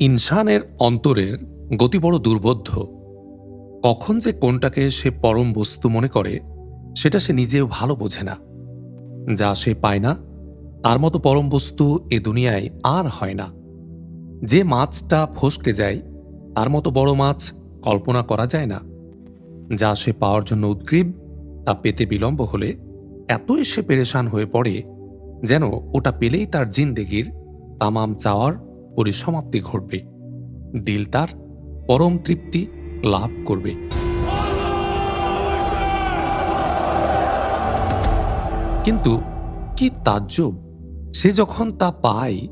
ইনসানের অন্তরের গতি বড় দুর্বোধ্য। কখন যে কোনটাকে সে পরম বস্তু মনে করে, সেটা সে নিজেও ভালো বোঝে না। যা সে পায় না, তার মতো পরম বস্তু এ দুনিয়ায় আর হয় না। যে মাছটা ফসকে যায়, তার মতো বড় মাছ কল্পনা করা যায় না। যা সে পাওয়ার জন্য উদ্গ্রীব, তা পেতে বিলম্ব হলে এতই সে পেরেশান হয়ে পড়ে, যেন ওটা পেলেই তার জিন্দেগির তামাম চাওয়ার পরিসমাপ্তি ঘটবে। দিল তার পরম তৃপ্তি লাভ করবে। কিন্তু কি তাজ্জব! সে যখন তা পায়,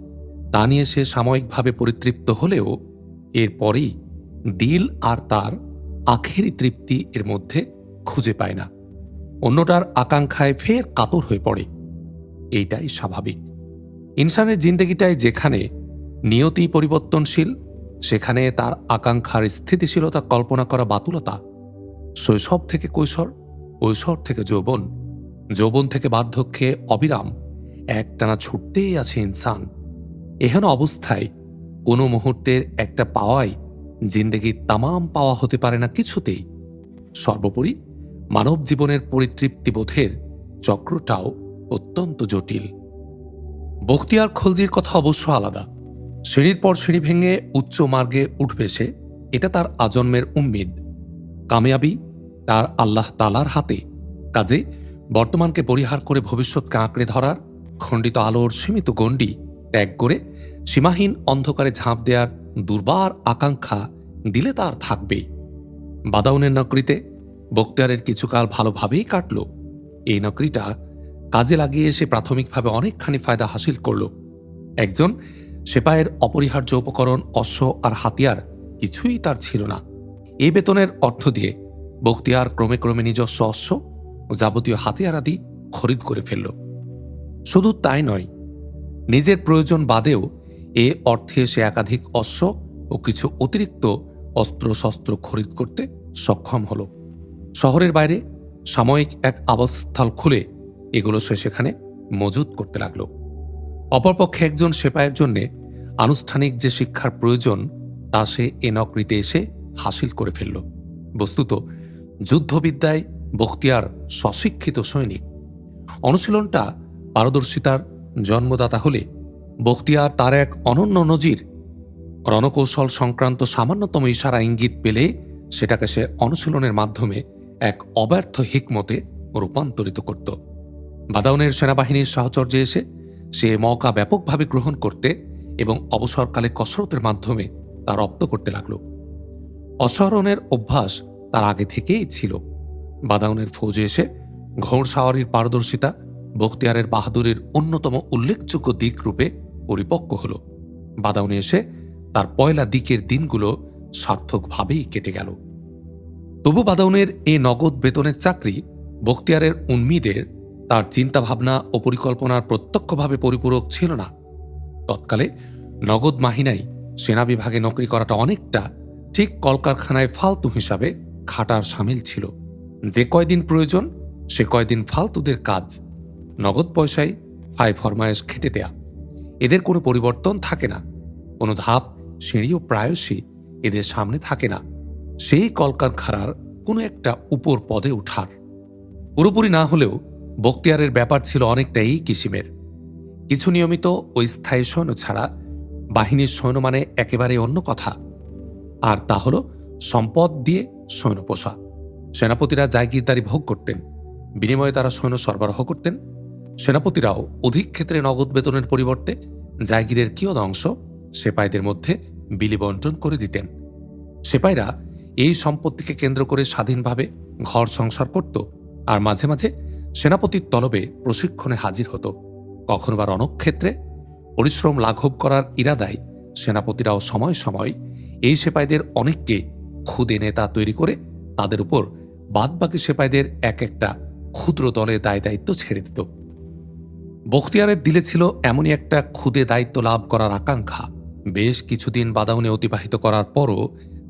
তা নিয়ে সে সাময়িকভাবে পরিতৃপ্ত হলেও এরপরেই দিল আর তার আখেরি তৃপ্তি এর মধ্যে খুঁজে পায় না। অন্যটার আকাঙ্ক্ষায় ফের কাতর হয়ে পড়ে। এইটাই স্বাভাবিক। ইনসানের জিন্দগিটায় যেখানে নিয়তি পরিবর্তনশীল, সেখানে তার আকাঙ্ক্ষার স্থিতিশীলতা কল্পনা করা বাতুলতা। শৈশব থেকে কৈশোর কৈশোর থেকে যৌবন যৌবন থেকে বার্ধক্যে অবিরাম, একটানা ছুটতেই আছে ইনসান। এহেন অবস্থায় কোনো মুহূর্তের একটা পাওয়াই জিন্দেগির তামাম পাওয়া হতে পারে না কিছুতেই। সর্বোপরি মানব জীবনের পরিতৃপ্তিবোধের চক্রটাও অত্যন্ত জটিল। বখতিয়ার খলজির কথা অবশ্য আলাদা। সিঁড়ির পর সিঁড়ি ভেঙে উচ্চ মার্গে উঠবে সে, এটা তার আজন্মের উম্মিদ। কামিয়াবি তার আল্লাহ তালার হাতে। কাজে বর্তমানকে পরিহার করে ভবিষ্যৎকে আঁকড়ে ধরার খণ্ডিত আলোর সীমিত গণ্ডি ত্যাগ করে সীমাহীন অন্ধকারে ঝাঁপ দেওয়ার দুর্বার আকাঙ্ক্ষা দিলে তার থাকবেই বাদাউনের নকরিতে বক্তিয়ারের কিছুকাল ভালোভাবেই কাটল। এই নকরিটা কাজে লাগিয়ে সে প্রাথমিকভাবে অনেকখানি ফায়দা হাসিল করল। একজন সেপায়ের অপরিহার্য উপকরণ, অশ্ব আর হাতিয়ার কিছুই তার ছিল না। এই বেতনের অর্থ দিয়ে বক্তিয়ার ক্রমে ক্রমে নিজস্ব অশ্ব ও যাবতীয় হাতিয়ার আদি খরিদ করে ফেলল। শুধু তাই নয়, নিজের প্রয়োজন বাদেও এ অর্থে সে একাধিক অশ্ব ও কিছু অতিরিক্ত অস্ত্রশস্ত্র খরিদ করতে সক্ষম হল। শহরের বাইরে সাময়িক এক আবাসস্থল খুলে এগুলো সে সেখানে মজুত করতে লাগল। অপরপক্ষে একজন সেপায়ের জন্যে আনুষ্ঠানিক যে শিক্ষার প্রয়োজন, তা সে এ নকরিতে এসে হাসিল করে ফেলল। বস্তুত, যুদ্ধবিদ্যায় বখতিয়ার স্বশিক্ষিত সৈনিক। অনুশীলনটা পারদর্শিতার জন্মদাতা হলে বখতিয়ার তার এক অনন্য নজির, রণকৌশল সংক্রান্ত সামান্যতম ইশারা ইঙ্গিত পেলে সেটাকে সে অনুশীলনের মাধ্যমে এক অব্যর্থ হিকমতে রূপান্তরিত করত। বাদাউনের সেনাবাহিনীর সাহচর্যে এসে সে মৌকা ব্যাপকভাবে গ্রহণ করতে এবং অবসরকালে কসরতের মাধ্যমে তা রপ্ত করতে লাগল। অসহরণের অভ্যাস তার আগে থেকেই ছিল। বাদাউনের ফৌজে এসে ঘোড়সাওয়ারির পারদর্শিতা, বখতিয়ারের বাহাদুরের অন্যতম উল্লেখযোগ্য দিক রূপে পরিপক্ক হল। বাদাউনে এসে তার পয়লা দিকের দিনগুলো সার্থকভাবেই কেটে গেল। তবু বাদাউনের এ নগদ বেতনের চাকরি বখতিয়ারের উন্মিদের তার চিন্তাভাবনা ও পরিকল্পনার প্রত্যক্ষভাবে পরিপূরক ছিল না। তৎকালে নগদ মাহিনাই সেনা বিভাগে নকরি করাটা অনেকটা ঠিক কলকারখানায় ফালতু হিসাবে খাটার সামিল ছিল। যে কয়দিন প্রয়োজন, সে কয়দিন ফালতুদের কাজ, নগদ পয়সায় ফাই ফরমায়েশ খেটে দেয়া। এদের কোনো পরিবর্তন থাকে না। কোনো ধাপ সিঁড়িও প্রায়শই এদের সামনে থাকে না। সেই কলকারখানার কোনো একটা উপর পদে উঠার। পুরোপুরি না হলেও বক্তিয়ারের ব্যাপার ছিল অনেকটাই কিসিমের। কিছু নিয়মিত ও স্থায়ী সৈন্য ছাড়া বাহিনীর সৈন্য মানে একেবারে অন্য কথা। আর তা হল সম্পদ দিয়ে সৈন্য পোষা। সেনাপতিরা জায়গিরদারি ভোগ করতেন, বিনিময়ে তারা সৈন্য সরবরাহ করতেন। সেনাপতিরাও অধিক ক্ষেত্রে নগদ বেতনের পরিবর্তে জায়গিরের কিয়দ অংশ সেপাইদের মধ্যে বিলি বন্টন করে দিতেন। সেপাইরা এই সম্পত্তিকে কেন্দ্র করে স্বাধীনভাবে ঘর সংসার করত আর মাঝে মাঝে সেনাপতির তলবে প্রশিক্ষণে হাজির হতো। কখনো বা রণক্ষেত্রে পরিশ্রম লাঘব করার ইরাদায় সেনাপতিরাও সময় সময় এই সেপাইদের অনেককে খুদে নেতা তৈরি করে তাদের উপর বাদবাকি সেপাইদের এক একটা ক্ষুদ্র দলে দায় দায়িত্ব ছেড়ে দিত। বখতিয়ারের দিলে ছিল এমনই একটা ক্ষুদে দায়িত্ব লাভ করার আকাঙ্ক্ষা। বেশ কিছুদিন বাদাউনে অতিবাহিত করার পরও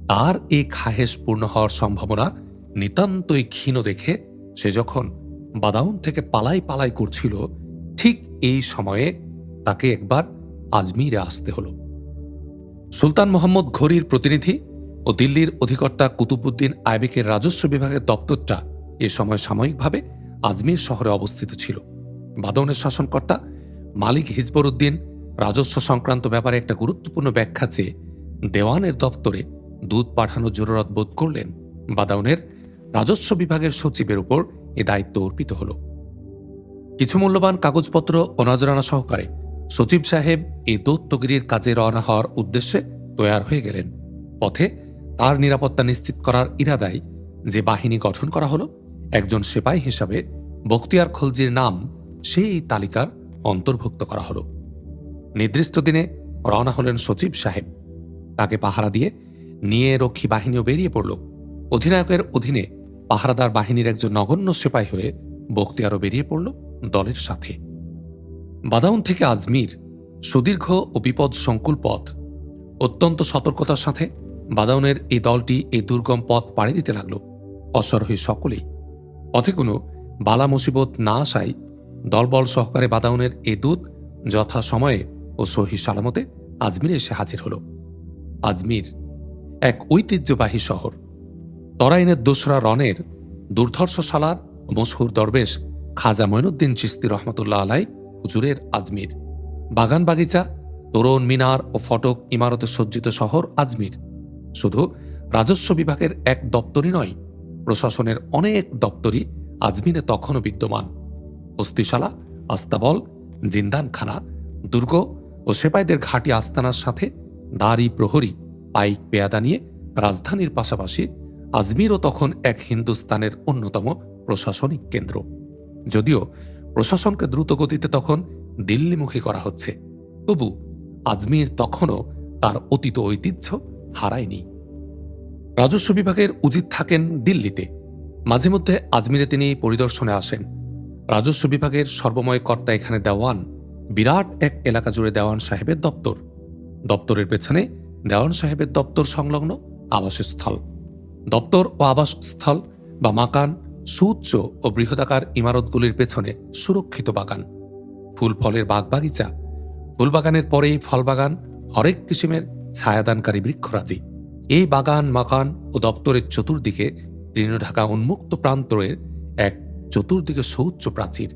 তার এই খাহেশ পূর্ণ হওয়ার সম্ভাবনা নিতান্তই ক্ষীণ দেখে সে যখন বাদাউন থেকে পালাই পালাই করছিল, ঠিক এই সময়ে তাকে একবার আজমিরে আসতে হল। সুলতান মোহাম্মদ ঘড়ির প্রতিনিধি ও দিল্লির অধিকর্তা কুতুবুদ্দিন আইবেকের রাজস্ব বিভাগের দপ্তরটা এ সময় সাময়িকভাবে আজমির শহরে অবস্থিত ছিল। বাদনের শাসনকর্তা মালিক হিজবর উদ্দিন রাজস্ব সংক্রান্ত ব্যাপারে একটা গুরুত্বপূর্ণ ব্যাখ্যা চেয়ে দেওয়ানের দপ্তরে দুধ পাঠানো জরুরত বোধ করলেন। বাদাউনের রাজস্ব বিভাগের সচিবের উপর এ দায়িত্ব অর্পিত হল। কিছু মূল্যবান কাগজপত্র ও নজরানা সহকারে সচিব সাহেব এই দৌত্যগিরির কাজে রওনা হওয়ার উদ্দেশ্যে তৈয়ার হয়ে গেলেন। পথে তার নিরাপত্তা নিশ্চিত করার ইরাদায় যে বাহিনী গঠন করা হলো, একজন সেপাই হিসাবে বখতিয়ার খলজির নাম সেই তালিকার অন্তর্ভুক্ত করা হলো। নির্দিষ্ট দিনে রওনা হলেন সচিব সাহেব। তাকে পাহারা দিয়ে নিয়ে রক্ষী বাহিনীও বেরিয়ে পড়ল। অধিনায়কের অধীনে পাহারাদার বাহিনীর একজন নগণ্য সেপাই হয়ে বখতিয়ারও বেরিয়ে পড়ল দলের সাথে। বাদাউন থেকে আজমির সুদীর্ঘ ও বিপদ সংকুল পথ। অত্যন্ত সতর্কতার সাথে বাদাউনের এই দলটি এই দুর্গম পথ পাড়ি দিতে লাগল। অশ্বারোহী সকলেই। পথে কোনো বালা মুসিবত না আসায় দলবল সহকারে বাদাউনের এই দূত যথা সময়ে ও সহি সালামতে আজমিরে এসে হাজির হল। আজমির এক ঐতিহ্যবাহী শহর। তরাইনের দোসরা রনের দুর্ধর্ষ সালার মশহুর দরবেশ খাজা মঈনুদ্দিন চিস্তি রহমতুল্লাহ আলাই, হুজুরের আজমির। বাগান বাগিচা, তোরণ মিনার ও ফটক ইমারতে সজ্জিত শহর আজমির। শুধু রাজস্ব বিভাগের এক দপ্তরই নয়, প্রশাসনের অনেক দপ্তরই আজমিরে তখনও বিদ্যমান। হস্তিশালা, আস্তাবল, জিন্দানখানা, দুর্গ ও সেপাইদের ঘাঁটি আস্তানার সাথে দাড়ি প্রহরী পাইক পেয়াদা নিয়ে রাজধানীর পাশাপাশি আজমিরও তখন এক হিন্দুস্তানের অন্যতম প্রশাসনিক কেন্দ্র। যদিও প্রশাসনকে দ্রুত গতিতে তখন দিল্লিমুখী করা হচ্ছে। তবু আজমির তখনও তার অতীত ঐতিহ্য হারায়নি। রাজস্ব বিভাগের উজিত থাকেন দিল্লিতে। মাঝে মধ্যে আজমিরে তিনি পরিদর্শনে আসেন। রাজস্ব বিভাগের সর্বময় কর্তা এখানে দেওয়ান বিরাট এক এলাকা জুড়ে দেওয়ান সাহেবের দপ্তর। দপ্তরের পেছনে দেওয়ান সাহেবের দপ্তর সংলগ্ন আবাসস্থল। দপ্তর ও আবাসস্থল বা মাকান, সুউচ্চ ও বৃহদাকার ইমারতগুলির পেছনে সুরক্ষিত বাগান। ফুল ফলের বাগবাগিচা। ফুলবাগানের পরেই ফলবাগান হরেক কিসিমের ছায়াদানকারী বৃক্ষরাজি। এই বাগান, মাকান ও দপ্তরের চতুর্দিকে তৃণ ঢাকা উন্মুক্ত প্রান্তরের এক চতুর্দিকে সৌচ্চ প্রাচীর।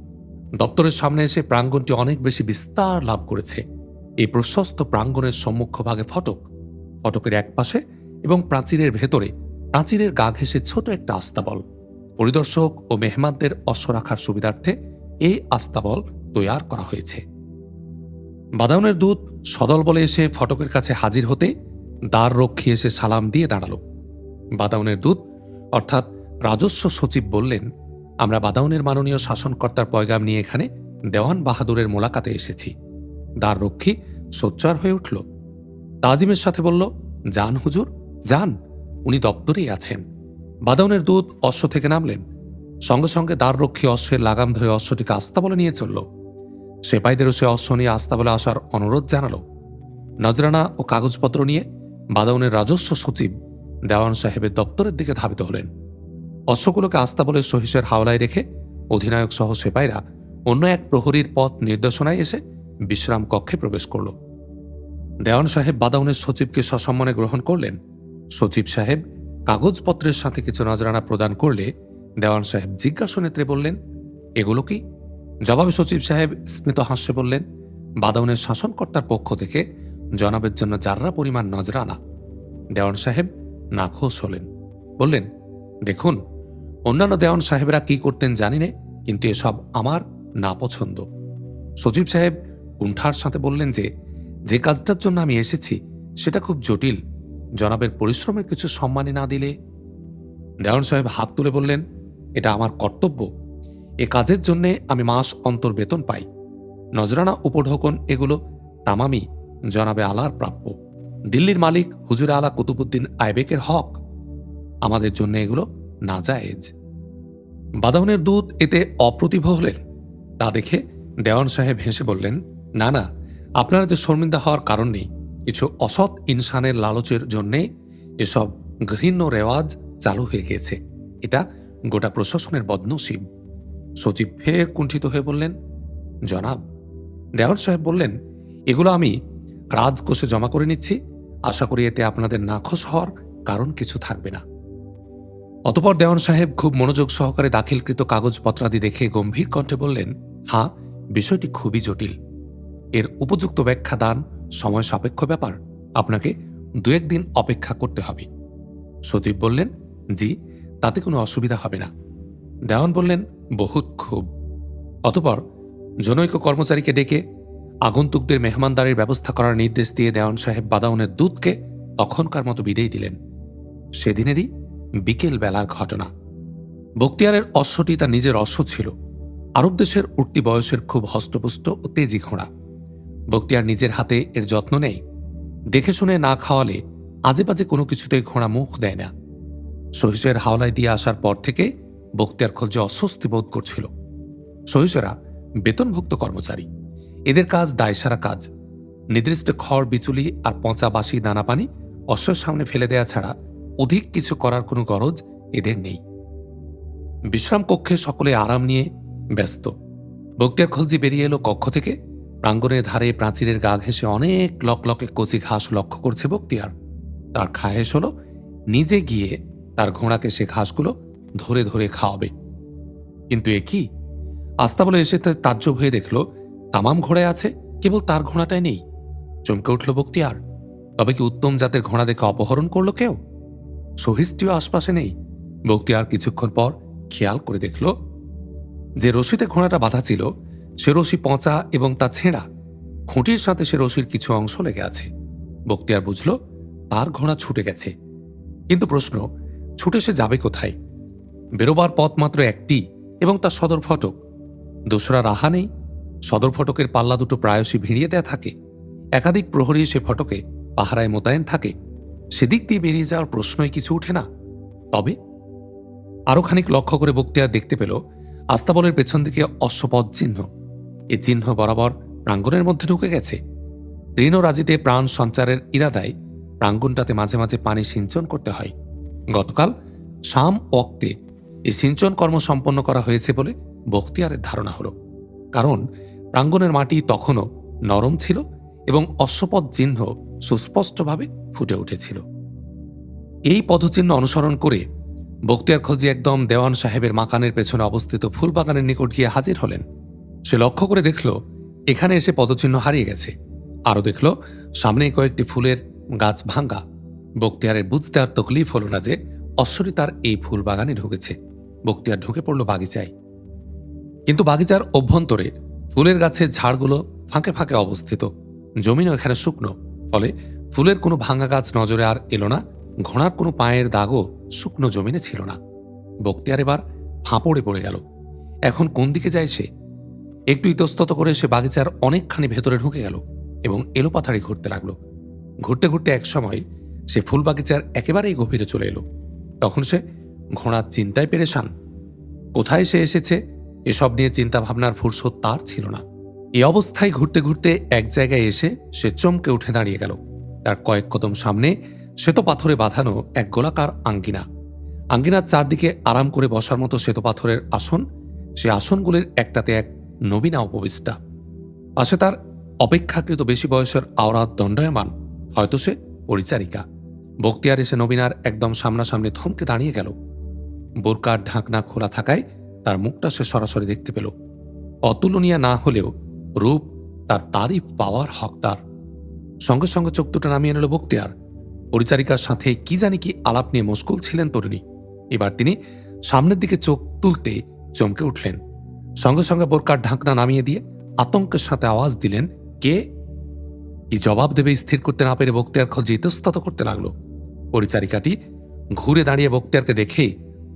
দপ্তরের সামনে এসে প্রাঙ্গণটি অনেক বেশি বিস্তার লাভ করেছে। এই প্রশস্ত প্রাঙ্গণের সম্মুখভাগে ফটক। ফটকের এক পাশে এবং প্রাচীরের ভেতরে প্রাচীরের গা ঘেঁষে ছোট একটা আস্তাবল। পরিদর্শক ও মেহমানদের অশ্ব রাখার সুবিধার্থে এই আস্তাবল তৈয়ার করা হয়েছে। বাদাউনের দূত সদল বলে এসে ফটকের কাছে হাজির হতে দ্বার রক্ষী এসে সালাম দিয়ে দাঁড়াল। বাদাউনের দূত অর্থাৎ রাজস্ব সচিব বললেন, আমরা বাদাউনের মাননীয় শাসনকর্তার পয়গাম নিয়ে এখানে দেওয়ান বাহাদুরের মোলাকাতে এসেছি। দ্বার রক্ষী সোচ্চার হয়ে উঠল। তাজিমের সাথে বলল, যান হুজুর, যান। উনি দপ্তরেই আছেন। বাদাউনের দূত অশ্ব থেকে নামলেন। সঙ্গে সঙ্গে দ্বাররক্ষী অশ্বের লাগাম ধরে অশ্বটিকে আস্তা বলে নিয়ে চলল। সেপাইদেরও সে অশ্ব নিয়ে আস্তা বলে আসার অনুরোধ জানাল। নজরানা ও কাগজপত্র নিয়ে বাদাউনের রাজস্ব সচিব দেওয়ান সাহেবের দপ্তরের দিকে ধাবিত হলেন। অশ্বগুলোকে আস্তা বলে সহিসের হাওলায় রেখে অধিনায়ক সহ সেপাইরা অন্য এক প্রহরীর পথ নির্দেশনায় এসে বিশ্রাম কক্ষে প্রবেশ করল। দেওয়ান সাহেব বাদাউনের সচিবকে সসম্মানে গ্রহণ করলেন। সচিব সাহেব কাগজপত্রের সাথে কিছু নজরানা প্রদান করলে দেওয়ান সাহেব জিজ্ঞাসা নেত্রে বললেন, এগুলো কি? জবাবে সচিব সাহেব স্মিত হাস্যে বললেন বাদাউনের শাসনকর্তার পক্ষ থেকে জনাবের জন্য যাররা পরিমাণ নজরানা। দেওয়ান সাহেব নাখোশ হলেন। বললেন, দেখুন, অন্যান্য দেওয়ান সাহেবরা কি করতেন জানি নে, কিন্তু এসব আমার না পছন্দ সচিব সাহেব কুণ্ঠার সাথে বললেন যে যে কাজটার জন্য আমি এসেছি, সেটা খুব জটিল। জনাবের পরিশ্রমের কিছু সম্মানী না দিলে? দেওয়ান সাহেব হাত তুলে বললেন, এটা আমার কর্তব্য। এ কাজের জন্যে আমি মাস অন্তর বেতন পাই। নজরানা, উপঢৌকন এগুলো তামামি জনাবে আলার প্রাপ্য। দিল্লির মালিক হুজুর আলা কুতুবুদ্দিন আইবেকের হক। আমাদের জন্য এগুলো না জায়েজ বাদাউনের দূত এতে অপ্রতিভ হলেন। তা দেখে দেওয়ান সাহেব হেসে বললেন, না না, আপনারা তো শর্মিন্দা হওয়ার কারণ নেই। কিছু অসৎ ইনসানের লালচের জন্যে এসব ঘৃণ্য রেওয়াজ চালু হয়ে গিয়েছে। এটা গোটা প্রশাসনের বদনসিব। সচিব ফের কুণ্ঠিত হয়ে বললেন, জনাব দেওয়ার সাহেব বললেন, এগুলো আমি রাজকোষে জমা করে নিচ্ছি। আশা করি এতে আপনাদের নাখোশ হওয়ার কারণ কিছু থাকবে না। অতপর দেওয়ান সাহেব খুব মনোযোগ সহকারে দাখিলকৃত কাগজপত্রাদি দেখে গম্ভীর কণ্ঠে বললেন হ্যাঁ বিষয়টি খুবই জটিল। এর উপযুক্ত ব্যাখ্যা দান সময় সাপেক্ষ ব্যাপার। আপনাকে দু একদিন অপেক্ষা করতে হবে। সচিব বললেন, জি, তাতে কোনো অসুবিধা হবে না। দেওয়ান বললেন, বহুত খুব। অতপর জনৈক কর্মচারীকে ডেকে আগন্তুকদের মেহমানদারির ব্যবস্থা করার নির্দেশ দিয়ে দেওয়ান সাহেব বাদাউনের দুধকে তখনকার মতো বিদেয় দিলেন। সেদিনেরই বিকেল বেলার ঘটনা। বক্তিয়ারের অশ্বটি তার নিজের অশ্ব ছিল। আরব দেশের উঠতি বয়সের খুব হষ্টপুষ্ট ও তেজি ঘোড়া। বক্তিয়ার নিজের হাতে এর যত্ন নেই। দেখে শুনে না খাওয়ালে আজে বাজে কোনো কিছুতে ঘোড়া মুখ দেয় না। সহিসের হাওলায় দিয়ে আসার পর থেকে বক্তিয়ার খোঁজে অস্বস্তি বোধ করছিল। সহিসেরা বেতনভুক্ত কর্মচারী। এদের কাজ দায়সারা কাজ। নির্দিষ্ট খড় বিচুলি আর পচা বাসি দানা পানি অশ্বের সামনে ফেলে দেয়া ছাড়া অধিক কিছু করার কোনো গরজ এদের নেই। বিশ্রাম কক্ষে সকলে আরাম নিয়ে ব্যস্ত। বক্তিয়ার খলজি বেরিয়ে এলো কক্ষ থেকে প্রাঙ্গণের ধারে প্রাচীরের গা ঘেঁষে অনেক লকলকে কচি ঘাস লক্ষ্য করছে বক্তিয়ার। তার খায়েশ হলো, নিজে গিয়ে তার ঘোড়াকে সে ঘাসগুলো ধরে ধরে খাওয়াবে। কিন্তু এ কি? আস্তা বলে এসে তার তাজ্জব হয়ে দেখল, তামাম ঘোড়ায় আছে, কেবল তার ঘোড়াটাই নেই। চমকে উঠল বক্তিয়ার, তবে কি উত্তম জাতের ঘোড়া দেখে অপহরণ করল কেউ? সহিষ্টিও আশপাশে নেই। বক্তিয়ার কিছুক্ষণ পর খেয়াল করে দেখল, যে রশিতে ঘোড়াটা বাঁধা ছিল সে রশি পচা এবং তা ছেঁড়া। খুঁটির সাথে সে রশির কিছু অংশ লেগে আছে। বক্তিয়ার বুঝল, তার ঘোড়া ছুটে গেছে। কিন্তু প্রশ্ন, ছুটে সে যাবে কোথায়? বেরোবার পথ মাত্র একটি এবং তার সদর ফটক। দোসরা রাহা নেই। সদর ফটকের পাল্লা দুটো প্রায়শই ভিড়িয়ে দেয়া থাকে। একাধিক প্রহরী সে ফটকে পাহারায় মোতায়েন থাকে। সেদিক দিয়ে বেরিয়ে যাওয়ার প্রশ্নই কিছু ওঠে না। তবে আরও খানিক লক্ষ্য করে বক্তিয়ার দেখতে পেল, আস্তাবলের পেছন দিকে অশ্বপদ চিহ্ন এ চিহ্ন বরাবর প্রাঙ্গণের মধ্যে ঢুকে গেছে। তৃণরাজিতে প্রাণ সঞ্চারের ইরাদায় প্রাঙ্গণটাতে মাঝে মাঝে পানি সিঞ্চন করতে হয়। গতকাল শাম অক্তে এই সিঞ্চন কর্ম সম্পন্ন করা হয়েছে বলে বক্তিয়ারের ধারণা হল। কারণ প্রাঙ্গণের মাটি তখনও নরম ছিল এবং অশ্বপদ চিহ্ন সুস্পষ্টভাবে ফুটে উঠেছিল। এই পদচিহ্ন অনুসরণ করে বক্তিয়ার খোঁজি একদম দেওয়ান সাহেবের মাকানের পেছনে অবস্থিত ফুলবাগানের নিকট গিয়ে হাজির হলেন। সে লক্ষ্য করে দেখল, এখানে এসে পদচিহ্ন হারিয়ে গেছে। আরও দেখল, সামনে কয়েকটি ফুলের গাছ ভাঙ্গা। বক্তিয়ারের বুঝতে আর তকলিফ হল না যে অশ্বরী তার এই ফুল বাগানে ঢুকেছে। বক্তিয়ার ঢুকে পড়ল বাগিচায়। কিন্তু বাগিচার অভ্যন্তরে ফুলের গাছের ঝাড়গুলো ফাঁকে ফাঁকে অবস্থিত। জমিনও এখানে শুকনো, ফলে ফুলের কোনো ভাঙা গাছ নজরে আর এলো না, ঘোড়ার কোনো পায়ের দাগও শুকনো জমিনে ছিল না। বক্তিয়ার এবার ফাঁপড়ে পড়ে গেল। এখন কোন দিকে যায় সে? একটু ইতস্তত করে সে বাগিচার অনেকখানি ভেতরে ঢুকে গেল এবং এলোপাথাড়ি ঘুরতে লাগল। ঘুরতে ঘুরতে এক সময় সে ফুল বাগিচার একেবারেই গভীরে চলে এলো। তখন সে ঘোড়ার চিন্তায় পেরেশান। কোথায় সে এসেছে? এসব নিয়ে চিন্তা ভাবনার ফুরসত তার ছিল না। এ অবস্থায় ঘুরতে ঘুরতে এক জায়গায় এসে সে চমকে উঠে দাঁড়িয়ে গেল। তার কয়েক কদম সামনে শ্বেত পাথরে বাঁধানো এক গোলাকার আঙ্গিনা। আঙ্গিনার চারদিকে আরাম করে বসার মতো শ্বেত পাথরের আসন। সে আসনগুলির একটাতে এক নবীনা উপবিষ্টা। পাশে তার অপেক্ষাকৃত বেশি বয়সের আওরাত দণ্ডায়মান, হয়তো সে পরিচারিকা। বক্তিয়ার এসে নবীনার একদম সামনাসামনি থমকে দাঁড়িয়ে গেল। বোরকার ঢাকনা খোলা থাকায় তার মুখটা সে সরাসরি দেখতে পেল। অতুলনীয় না হলেও রূপ তার তারিফ পাওয়ার হকদার। সঙ্গে সঙ্গে চোখ দুটো নামিয়ে নিল বক্তিয়ার। পরিচারিকার সাথে কি জানি কি আলাপ নিয়ে মুশকুল ছিলেন তরুণী। এবার তিনি সামনের দিকে চোখ তুলতে চমকে উঠলেন। সঙ্গে সঙ্গে বোরকার ঢাকনা নামিয়ে দিয়ে আতঙ্কের সাথে আওয়াজ দিলেন, কে? কি জবাব দেবে স্থির করতে না পেরে বক্তিয়ার খোঁজে ইতস্তত করতে লাগল। পরিচারিকাটি ঘুরে দাঁড়িয়ে বক্তিয়ারকে দেখে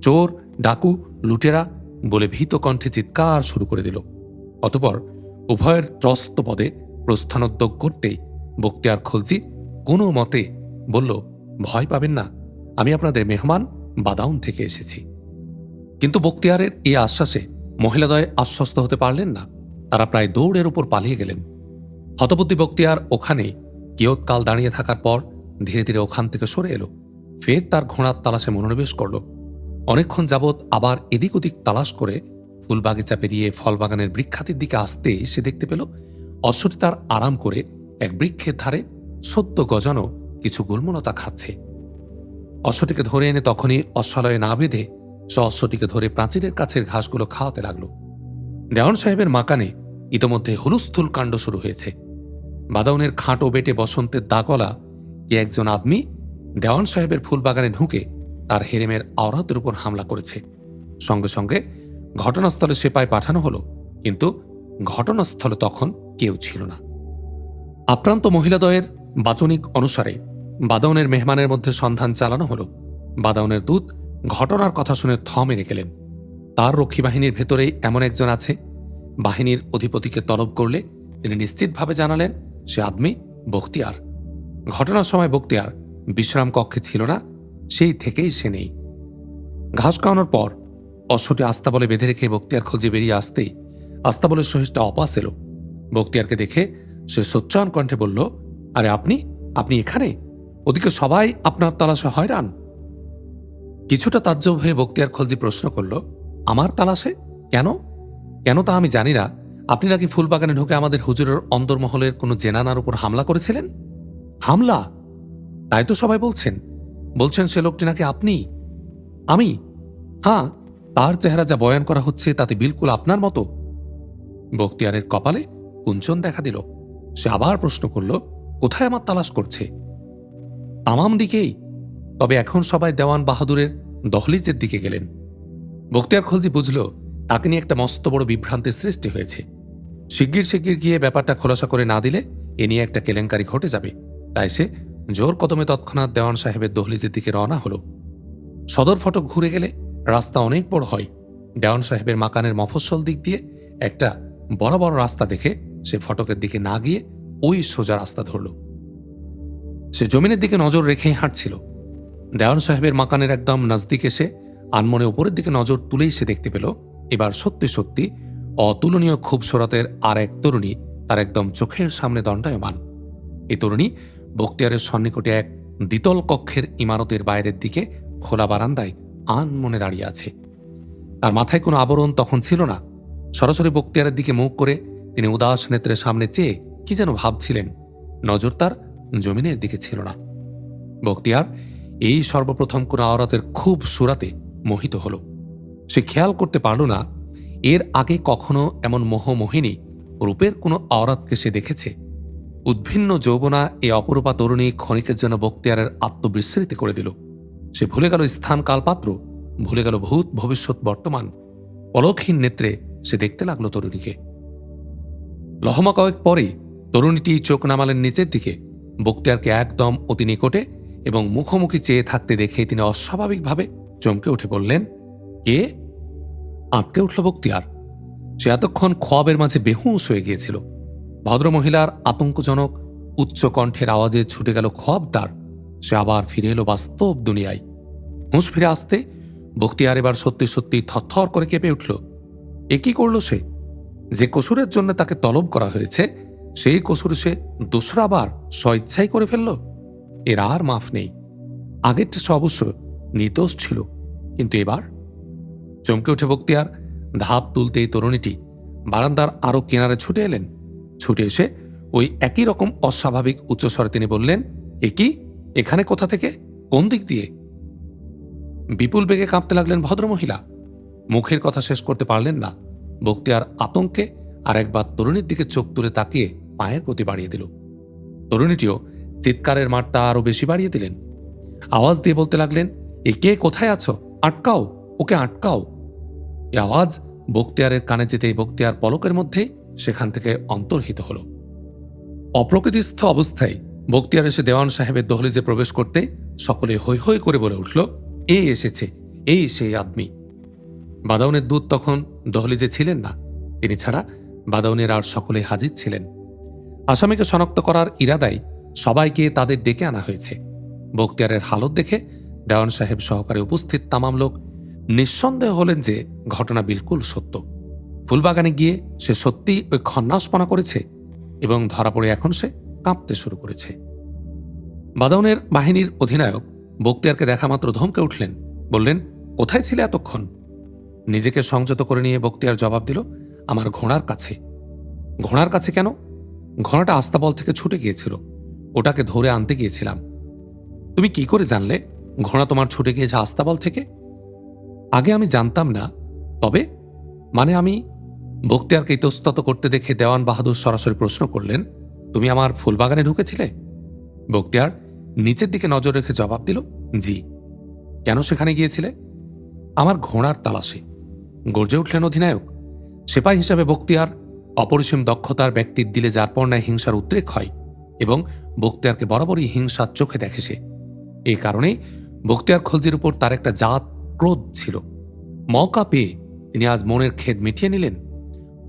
চোর, ডাকু, লুটেরা বলে ভীত কণ্ঠে চিৎকার শুরু করে দিল। অতপর উভয়ের ত্রস্ত পদে প্রস্থানোদ্যোগ করতেই বক্তিয়ার খলজি কোনো মতে বলল, ভয় পাবেন না, আমি আপনাদের মেহমান বাদাউন থেকে এসেছি। কিন্তু বক্তিয়ারের এই আশ্বাসে মহিলাদয় আশ্বস্ত হতে পারলেন না। তারা প্রায় দৌড়ের উপর পালিয়ে গেলেন। হতবুদ্ধি বক্তিয়ার ওখানে কিয়ৎকাল দাঁড়িয়ে থাকার পর ধীরে ধীরে ওখান থেকে সরে এলো। ফের তার ঘোড়ার তালাশে মনোনিবেশ করল। অনেকক্ষণ যাবৎ আবার এদিক ওদিক তালাশ করে ফুল বাগিচা পেরিয়ে ফল বাগানের বৃক্ষাতির দিকে আসতে সে দেখতে পেল, অশ্বটি তার আরাম করে এক বৃক্ষের ধারে সত্য গজানো কিছু গুলমলতা খাচ্ছে। অশ্বটিকে ধরে এনে তখনই অশ্বালয়ে না বেঁধে সে অশ্বটিকে ধরে প্রাচীরের কাছের ঘাসগুলো খাওয়াতে লাগল। দেওয়ান সাহেবের মাকানে ইতোমধ্যে হুলুস্থুল কাণ্ড শুরু হয়েছে। বাদাউনের খাঁটো বেটে বসন্তের দাগলা যে একজন আদমি দেওয়ান সাহেবের ফুলবাগানে ঢুকে তার হেরেমের আওরাতের উপর হামলা করেছে। সঙ্গে সঙ্গে ঘটনাস্থলে সেপাই পাঠানো হলো, কিন্তু ঘটনাস্থলে তখন কেউ ছিল না। আক্রান্ত মহিলাদয়ের বাচনিক অনুসারে বাদাউনের মেহমানের মধ্যে সন্ধান চালানো হলো। বাদাউনের দূত ঘটনার কথা শুনে থ মেরে গেলেন। তার রক্ষী বাহিনীর ভেতরেই এমন একজন আছে। বাহিনীর অধিপতিকে তলব করলে তিনি নিশ্চিতভাবে জানালেন সে আদমি বখতিয়ার। ঘটনার সময় বখতিয়ার বিশ্রাম কক্ষে ছিল না, সেই থেকেই সে নেই। ঘাস খাওয়ানোর পর অশ্বটি আস্তাবলে বেঁধে রেখে বক্তিয়ার খোঁজে বেরিয়ে আসতেই আস্তাবলের সহিষ্টা অপাস এলো। বক্তিয়ারকে দেখে সে সোচ্চায়ন কণ্ঠে বলল, আরে আপনি আপনি এখানে? ওদিকে সবাই আপনার তালাশে হয়রান। কিছুটা তাজ্জব হয়ে বক্তিয়ার খলজি প্রশ্ন করল, আমার তালাশে কেন? কেন তা আমি জানি না। আপনি নাকি ফুলবাগানে ঢুকে আমাদের হুজুরের অন্দরমহলের কোনো জেনানার উপর হামলা করেছিলেন? হামলা? তাই তো সবাই বলছেন। বলছেন সে লোকটি নাকি আপনি? আমি? হ্যাঁ তার চেহারা যা বয়ান করা হচ্ছে তাতে বিলকুল আপনার মতো। বক্তিয়ারের কপালে কুঞ্চন দেখা দিল। সে আবার প্রশ্ন করল, কোথায় আমার তালাশ করছে? তামাম দিকেই। তবে এখন সবাই দেওয়ান বাহাদুরের দহলিজের দিকে গেলেন। বক্তিয়ার খলজি বুঝল, তাকে নিয়ে একটা মস্ত বড় বিভ্রান্তির সৃষ্টি হয়েছে। শিগগির শিগগির গিয়ে ব্যাপারটা খোলাসা করে না দিলে এ নিয়ে একটা কেলেঙ্কারি ঘটে যাবে। তাই সে জোর কদমে তৎক্ষণাৎ দেওয়ান সাহেবের দহলিজের দিকে রওনা হলো। সদর ফটক ঘুরে গেলে রাস্তা অনেক বড় হয়। দেওয়ান সাহেবের মাকানের মফস্বল দিক দিয়ে একটা বড় বড় রাস্তা দেখে সে ফটকের দিকে না গিয়ে ওই সোজা রাস্তা ধরল। সে জমিনের দিকে নজর রেখেই হাঁটছিল। দেওয়ান সাহেবের মাকানের একদম নজদিক এসে আনমনে উপরের দিকে নজর তুলেই সে দেখতে পেল, এবার সত্যি সত্যি অতুলনীয় খুবসরতের আর এক তরুণী তার একদম চোখের সামনে দণ্ডায়মান। এই তরুণী বক্তিয়ারের সন্নিকটে এক দ্বিতল কক্ষের ইমারতের বাইরের দিকে খোলা বারান্দায় আনমনে দাঁড়িয়ে আছে। তার মাথায় কোনো আবরণ তখন ছিল না। সরাসরি বক্তিয়ারের দিকে মুখ করে তিনি উদাস নেত্রের সামনে চেয়ে কি যেন ভাবছিলেন। নজর তার জমিনের দিকে ছিল না। বক্তিয়ার এই সর্বপ্রথম কোনো আওরাতের খুব সুরাতে মোহিত হল। সে খেয়াল করতে পারল না, এর আগে কখনো এমন মোহমোহিনী রূপের কোনো আওরাতকে সে দেখেছে? উদ্ভিন্ন যৌবনা এ অপরূপা তরুণী ক্ষণিকের জন্য বক্তিয়ারের আত্মবিস্মৃতি করে দিল। সে ভুলে গেল স্থান কালপাত্র, ভুলে গেল ভূত ভবিষ্যৎ বর্তমান। পলকহীন নেত্রে সে দেখতে লাগল তরুণীকে। লহমা কয়েক পরে তরুণীটি চোখ নামালেন নিচের দিকে। বক্তিয়ারকে একদম অতি নিকটে এবং মুখোমুখি চেয়ে থাকতে দেখে তিনি অস্বাভাবিকভাবে চমকে উঠে বললেন, কে? আঁতকে উঠল বক্তিয়ার। সে এতক্ষণ খোয়াবের মাঝে বেহুশ হয়ে গিয়েছিল। ভদ্রমহিলার আতঙ্কজনক উচ্চ কণ্ঠের আওয়াজে ছুটে গেল খোয়াব তার। সে আবার ফিরে এলো বাস্তব দুনিয়ায়। হুঁশ ফিরে আসতে বক্তিয়ার এবার সত্যি সত্যি থরথর করে কেঁপে উঠল। এ কি করল সে? যে কসুরের জন্য তাকে তলব করা হয়েছে, সেই কসুর সে দোসরাবার স্বইচ্ছাই করে ফেলল? এর আর মাফ নেই। আগেরটা সে অবশ্য নির্দোষ ছিল, কিন্তু এবার? চমকে উঠে বক্তিয়ার, ধাপ তুলতেই তরুণীটি বারান্দার আরও কিনারে ছুটে এলেন। ছুটে এসে ওই একই রকম অস্বাভাবিক উচ্চস্বরে তিনি বললেন, এ কি? এখানে কোথা থেকে? কোন দিক দিয়ে? বিপুল বেগে কাঁপতে লাগলেন ভদ্রমহিলা। মুখের কথা শেষ করতে পারলেন না। বক্তিয়ার আতঙ্কে আর একবার তরুণীর দিকে চোখ তুলে তাকিয়ে পায়ের গতি বাড়িয়ে দিল। তরুণীটিও চিৎকারের মাঠটা আরও বেশি বাড়িয়ে দিলেন। আওয়াজ দিয়ে বলতে লাগলেন, এ কে? কোথায় আছো? আটকাও, ওকে আটকাও। এ আওয়াজ বক্তিয়ারের কানে যেতেই বক্তিয়ার পলকের মধ্যে সেখান থেকে অন্তর্হিত হল। অপ্রকৃতিস্থ অবস্থায় বক্তিয়ার এসে দেওয়ান সাহেবের দহলিজে প্রবেশ করতে সকলে হৈ হৈ করে বলে উঠল এই এসেছে, এই সেই আদমি। বাদাউনের দূত তখন দহলিজে ছিলেন না, তিনি ছাড়া বাদাউনের আর সকলে হাজির ছিলেন। আসামিকে শনাক্ত করার ইরাদায় সবাইকে তাদের ডেকে আনা হয়েছে। বক্তিয়ারের হালত দেখে দেওয়ান সাহেব সহকারে উপস্থিত তামাম লোক নিঃসন্দেহ হলেন যে ঘটনা বিলকুল সত্য। ফুলবাগানে গিয়ে সে সত্যিই ওই খন্নাসপনা করেছে এবং ধরা পড়ে এখন সে কাঁপতে শুরু করেছে। বাদাউনের বাহিনীর অধিনায়ক বক্তিয়ারকে দেখা মাত্র ধমকে উঠলেন, বললেন, কোথায় ছিলে এতক্ষণ? নিজেকে সংযত করে নিয়ে বক্তিয়ার জবাব দিল, আমার ঘোড়ার কাছে। ঘোড়ার কাছে কেন? ঘোড়াটা আস্তাবল থেকে ছুটে গিয়েছিল। ওটাকে ধরে আনতে গিয়েছিলাম। তুমি কি করে জানলে? ঘোড়া তোমার ছুটে গিয়েছে আস্তাবল থেকে? আগে আমি জানতাম না, তবে? মানে আমি বক্তিয়ারকে ইতস্তত করতে দেখে দেওয়ান বাহাদুর সরাসরি প্রশ্ন করলেন, তুমি আমার ফুলবাগানে ঢুকেছিলে? বক্তিয়ার নিচের দিকে নজর রেখে জবাব দিল, জি। কেন সেখানে গিয়েছিলে? আমার ঘোড়ার তালাশে। গর্জে উঠলেন অধিনায়ক? সেপাই হিসাবে বক্তিয়ার অপরিসীম দক্ষতার ব্যক্তির দিলে যার পর্ণায় হিংসার উদ্রেক হয়। এবং বক্তিয়ারকে বরাবরই হিংসার চোখে দেখে সে। এই কারণে বক্তিয়ার খলজির উপর তার একটা জাত ক্রোধ ছিল। মৌকা পেয়ে তিনি আজ মনের খেদ মিটিয়ে নিলেন।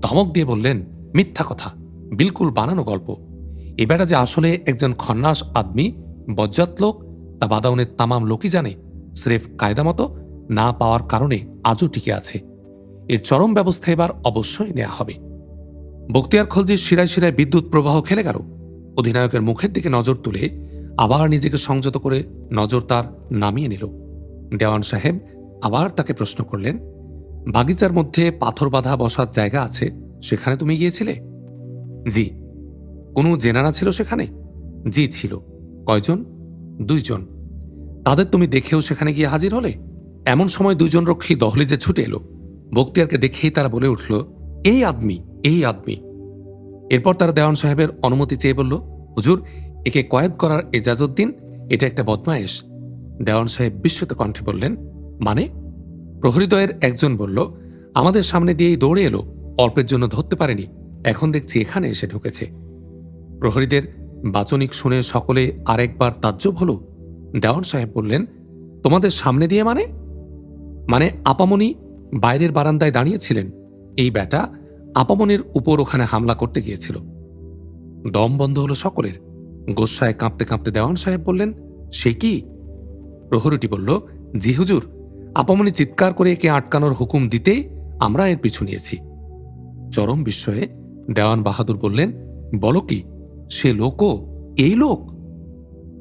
ধমক দিয়ে বললেন, মিথ্যা কথা, বিলকুল বানানো গল্প। এ বেটা যে আসলে একজন খন্নাস আদমি, বজ্জাত লোক, তা বাদাউনের তামাম লোকই জানে, স্রেফ কায়দা মতো না পাওয়ার কারণে আজও টিকে আছে। এর চরম ব্যবস্থা এবার অবশ্যই নেওয়া হবে। বক্তিয়ার খলজির শিরায় শিরায় বিদ্যুৎ প্রবাহ খেলে গেল। অধিনায়কের মুখের দিকে নজর তুলে আবার নিজেকে সংযত করে নজর তার নামিয়ে নিল। দেওয়ান সাহেব আবার তাকে প্রশ্ন করলেন, বাগিচার মধ্যে পাথর বাঁধা বসার জায়গা আছে, সেখানে তুমি গিয়েছিলে? জি। কোনো জেনারা ছিল সেখানে? জি, ছিল। কয়জন? দুইজন। তাদের তুমি দেখেও সেখানে গিয়ে হাজির হলে? এমন সময় দুজন রক্ষী দহলিজে ছুটে এলো। বক্তিয়ারকে দেখেই তারা বলে উঠল, এই আদমি এই আদমি। এরপর তারা দেওয়ান সাহেবের অনুমতি চেয়ে বলল, হুজুর, একে কয়েদ করার এজাজত দিন, এটা একটা বদমায়েশ। দেওয়ান সাহেব বিস্মিত কণ্ঠে বললেন মানে? প্রহরীদয়ের একজন বলল, আমাদের সামনে দিয়েই দৌড়ে এলো, অল্পের জন্য ধরতে পারেনি, এখন দেখছি এখানে এসে ঢুকেছে। প্রহরীদের বাচনিক শুনে সকলে আরেকবার তাজ্জব হল। দেওয়ান সাহেব বললেন, তোমাদের সামনে দিয়ে মানে? মানে আপামনি বাইরের বারান্দায় দাঁড়িয়েছিলেন। এই ব্যাটা আপামনির উপর ওখানে হামলা করতে গিয়েছিল। দম বন্ধ হলো সকলের। গোস্বায় কাঁপতে কাঁপতে দেওয়ান সাহেব বললেন, সে কি? প্রহরীটি বলল, জি হুজুর, আপামনি চিৎকার করে একে আটকানোর হুকুম দিতে আমরা এর পিছু নিয়েছি। চরম বিস্ময়ে দেওয়ান বাহাদুর বললেন, বলো কি, সে লোকও এই লোক?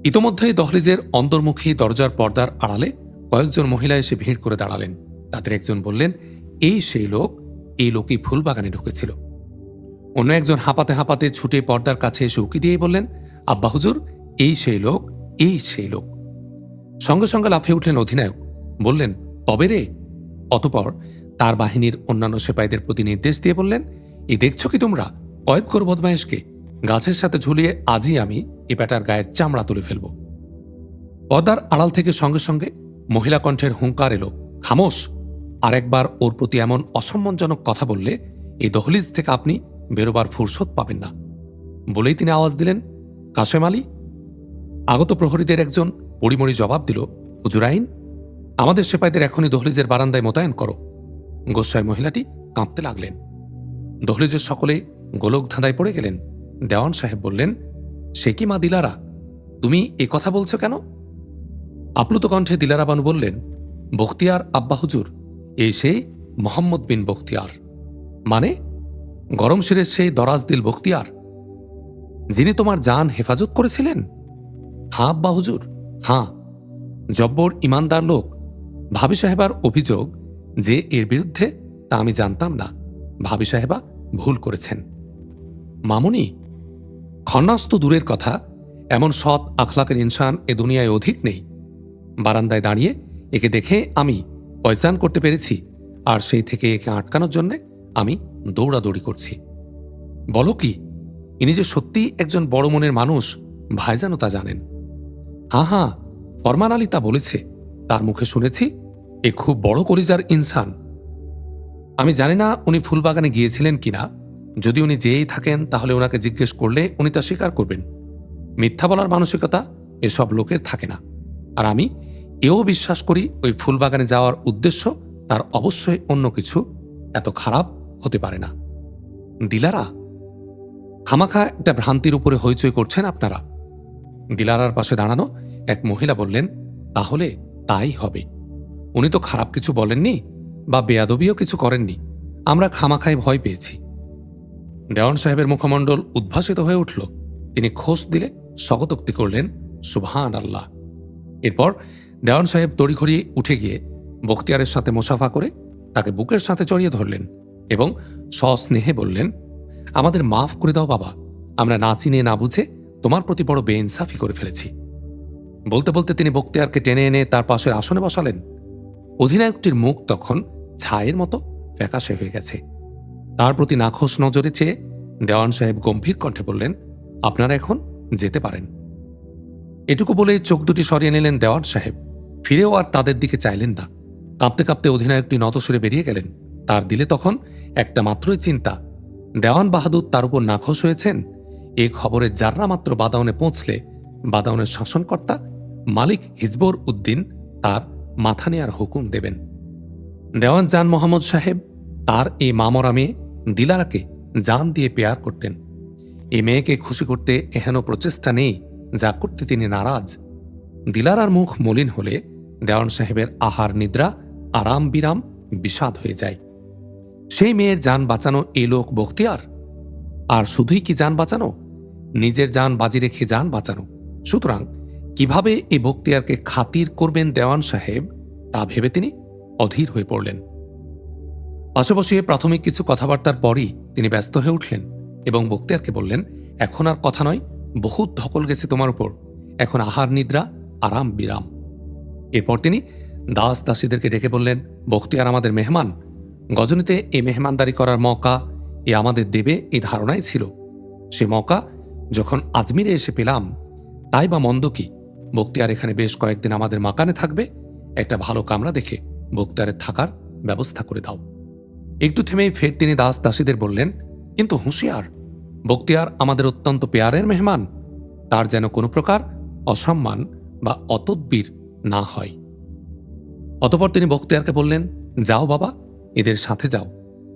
ইতোমধ্যেই দহলিজের অন্তর্মুখী দরজার পর্দার আড়ালে কয়েকজন মহিলা এসে ভিড় করে দাঁড়ালেন। তাদের একজন বললেন, এই সেই লোক এই লোকই ফুলবাগানে ঢুকেছিল। অন্য একজন হাঁপাতে হাঁপাতে ছুটে পর্দার কাছে এসে উকি দিয়ে বললেন, আব্বা হুজুর, এই সেই লোক, এই সেই লোক। সঙ্গে সঙ্গে লাফে উঠলেন অধিনায়ক। বললেন, তবে রে? অতপর তার বাহিনীর অন্যান্য সেপাইদের প্রতি নির্দেশ দিয়ে বললেন, এ দেখছ কি তোমরা? কয়েদ করো বদমায়েশকে। গাছের সাথে ঝুলিয়ে আজই আমি এ প্যাটার গায়ের চামড়া তুলে ফেলব। পর্দার আড়াল থেকে সঙ্গে সঙ্গে মহিলা কণ্ঠের হুঙ্কার এলো। খামোশ! আরেকবার ওর প্রতি এমন অসম্মানজনক কথা বললে এই দহলিজ থেকে আপনি বেরোবার ফুরসত পাবেন না। বলেই তিনি আওয়াজ দিলেন কাশেম আলী? আগত প্রহরীদের একজন পরিমরি জবাব দিল হুজুরাইন আমাদের সেপাইদের এখনই দহলিজের বারান্দায় মোতায়েন করো। গোস্বাই মহিলাটি কাঁপতে লাগলেন। দহলিজের সকলে গোলক ধাঁধায় পড়ে গেলেন। দেওয়ান সাহেব বললেন, সে কি মা দিলারা? তুমি এ কথা বলছো কেন? আপ্লুত কণ্ঠে দিলারা বানু বললেন, বখতিয়ার আব্বা হুজুর এই মোহাম্মদ বিন বখতিয়ার। মানে গরম শিরের সেই দরাজ দিল বখতিয়ার, যিনি তোমার জান হেফাজত করেছিলেন? হাঁ আব্বা হুজুর, হাঁ। জব্বর ইমানদার লোক, ভাবি সাহেবার অভিযোগ যে এর বিরুদ্ধে তা আমি জানতাম না, ভাবি সাহেবা ভুল করেছেন। মামুনি খন্নাস তো দূরের কথা, এমন সৎ আখলাকের ইনসান এ দুনিয়ায় অধিক নেই। বারান্দায় দাঁড়িয়ে একে দেখে আমি পয়চান করতে পেরেছি আর সেই থেকে একে আটকানোর জন্য আমি দৌড়াদৌড়ি করছি। বলো কি, ইনি যে সত্যি একজন বড় মনের মানুষ ভাইজানও তা জানেন। হ্যাঁ হ্যাঁ ফরমান আলী তা বলেছে। তার মুখে শুনেছি, এ খুব বড় করিজার ইনসান। আমি জানি না উনি ফুলবাগানে গিয়েছিলেন কিনা। যদি উনি যেয়েই থাকেন, তাহলে ওনাকে জিজ্ঞেস করলে উনি তা স্বীকার করবেন। মিথ্যা বলার মানসিকতা এসব লোকের থাকে না। আর আমি এও বিশ্বাস করি ওই ফুলবাগানে যাওয়ার উদ্দেশ্য তার অবশ্যই অন্য কিছু এত খারাপ হতে পারে না। দিলারা, খামাখা একটা ভ্রান্তির উপরে হইচই করছেন আপনারা। দিলারার পাশে দাঁড়ানো এক মহিলা বললেন, তাহলে তাই হবে। উনি তো খারাপ কিছু বলেননি বা বেয়াদবিও কিছু করেননি। আমরা খামাখায় ভয় পেয়েছি। দেওয়ান সাহেবের মুখমণ্ডল উদ্ভাসিত হয়ে উঠল। তিনি খোঁজ দিলে স্বগতোক্তি করলেন সুবহান আল্লাহ এরপর দেওয়ান সাহেব তড়িঘড়ি উঠে গিয়ে বখতিয়ারের সাথে মোসাফা করে তাকে বুকের সাথে জড়িয়ে ধরলেন এবং সস্নেহে বললেন, আমাদের মাফ করে দাও বাবা। আমরা না চিনে, না বুঝে তোমার প্রতি বড় বেইনসাফি করে ফেলেছি। বলতে বলতে তিনি বক্তিয়ারকে টেনে এনে তার পাশের আসনে বসালেন। অধিনায়কটির মুখ তখন ছায়ের মতো ফ্যাকাশে হয়ে গেছে। তার প্রতি নাখোশ নজরে চেয়ে দেওয়ান সাহেব গম্ভীর কণ্ঠে বললেন, আপনারা এখন যেতে পারেন। এটুকু বলে চোখ দুটি সরিয়ে নিলেন দেওয়ান সাহেব। ফিরেও আর তাদের দিকে চাইলেন না। কাঁপতে কাঁপতে অধিনায়কটি নতসরে বেরিয়ে গেলেন। তার দিলে তখন একটা মাত্রই চিন্তা, দেওয়ান বাহাদুর তার উপর নাখোশ হয়েছেন? এ খবরে যাররা মাত্র বাদাউনে পৌঁছলে, বাদাউনের শাসনকর্তা মালিক হিজবর উদ্দিন তার মাথা নেয়ার হুকুম দেবেন। দেওয়ান জান মোহাম্মদ সাহেব তার এই মামরা মেয়ে দিলারাকে জান দিয়ে পেয়ার করতেন। এই মেয়েকে খুশি করতে এহেন প্রচেষ্টা নেই যা করতে তিনি নারাজ। দিলারার মুখ মলিন হলে দেওয়ান সাহেবের আহার নিদ্রা আরাম বিরাম বিষাদ হয়ে যায়। সেই মেয়ের যান বাঁচানো এ লোক বখতিয়ার? আর শুধুই কি যান বাঁচানো? নিজের যান বাজি রেখে যান বাঁচানো। সুতরাং কীভাবে এ বক্তিয়ারকে খাতির করবেন দেওয়ান সাহেব, তা ভেবে তিনি অধীর হয়ে পড়লেন। পাশে বসিয়ে প্রাথমিক কিছু কথাবার্তার পরই তিনি ব্যস্ত হয়ে উঠলেন এবং বক্তিয়ারকে বললেন, এখন আর কথা নয়, বহুত ধকল গেছে তোমার উপর। এখন আহার নিদ্রা, আরাম বিরাম। এরপর তিনি দাস দাসীদেরকে ডেকে বললেন বখতিয়ার আমাদের মেহমান। গজনীতে এ মেহমানদারি করার মকা এ আমাদের দেবে এই ধারণাই ছিল। সে মকা যখন আজমিরে এসে পেলাম, তাই বা মন্দ কি? বক্তিয়ার এখানে বেশ কয়েকদিন আমাদের মাকানে থাকবে, একটা ভালো কামরা দেখে বক্তিয়ারের থাকার ব্যবস্থা করে দাও। একটু থেমেই ফের তিনি দাস দাসীদের বললেন, কিন্তু হুঁশিয়ার বক্তিয়ার আমাদের অত্যন্ত পেয়ারের মেহমান। তার যেন কোনো প্রকার অসম্মান বা অতদ্বীর না হয়। অতপর তিনি বক্তিয়ারকে বললেন, যাও বাবা, এদের সাথে যাও।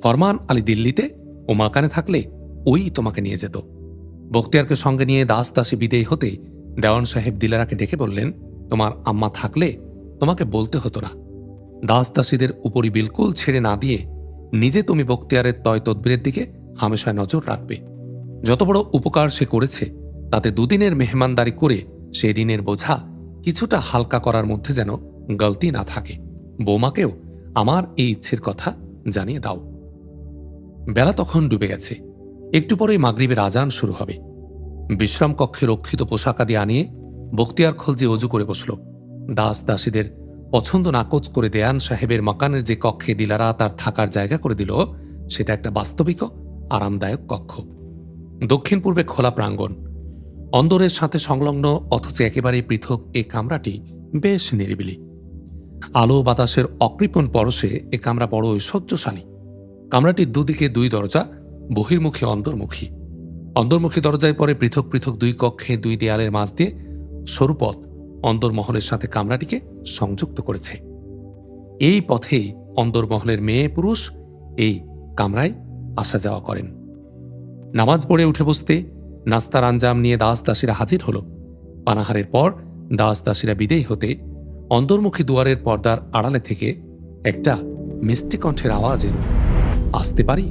ফরমান আলী দিল্লিতে ও মাকানে থাকলে ওই তোমাকে নিয়ে যেত। বক্তিয়ারকে সঙ্গে নিয়ে দাস দাসী বিদেয় হতে দেওয়ান সাহেব দিলারাকে ডেকে বললেন, তোমার আম্মা থাকলে তোমাকে বলতে হতো না। দাস দাসীদের উপরই বিলকুল ছেড়ে না দিয়ে নিজে তুমি বক্তিয়ারের তয় তদবিরের দিকে হামেশায় নজর রাখবে। যত বড় উপকার সে করেছে, তাতে দুদিনের মেহমানদারি করে সে ঋণের বোঝা কিছুটা হালকা করার মধ্যে যেন গলতি না থাকে। বৌমাকেও আমার এই ইচ্ছের কথা জানিয়ে দাও। বেলা তখন ডুবে গেছে। একটু পরেই মাগরিবের আজান শুরু হবে। বিশ্রাম কক্ষে রক্ষিত পোশাকাদি আনিয়ে বক্তিয়ার খলজি অজু করে বসল। দাস দাসীদের পছন্দ নাকচ করে দেয়ান সাহেবের মাকানের যে কক্ষে দিলারা তার থাকার জায়গা করে দিল, সেটা একটা বাস্তবিক আরামদায়ক কক্ষ। দক্ষিণ পূর্বে খোলা প্রাঙ্গণ অন্দরের সাথে সংলগ্ন, অথচ একেবারে পৃথক এই কামরাটি বেশ নিরিবিলি। আলো বাতাসের অকৃপণ পরশে এ কামরা বড় ঐশ্বর্যশালী কামরাটির দুদিকে দুই দরজা, বহির্মুখী, অন্তর্মুখী। অন্তর্মুখী দরজায় পরে পৃথক পৃথক দুই কক্ষে দুই দেয়ালের মাঝ দিয়ে সরুপথ অন্দরমহলের সাথে কামরাটিকে সংযুক্ত করেছে। এই পথেই অন্দরমহলের মেয়ে পুরুষ এই কামরায় আসা যাওয়া করেন। নামাজ পড়ে উঠে বসতে নাস্তার আঞ্জাম নিয়ে দাস দাসীরা হাজির হল। পানাহারের পর দাস দাসীরা বিদেয় হতে অন্তর্মুখী দুয়ারের পর্দার আড়ালে থেকে একটা মিষ্টি কণ্ঠের আওয়াজ এলো। আসতে পারি?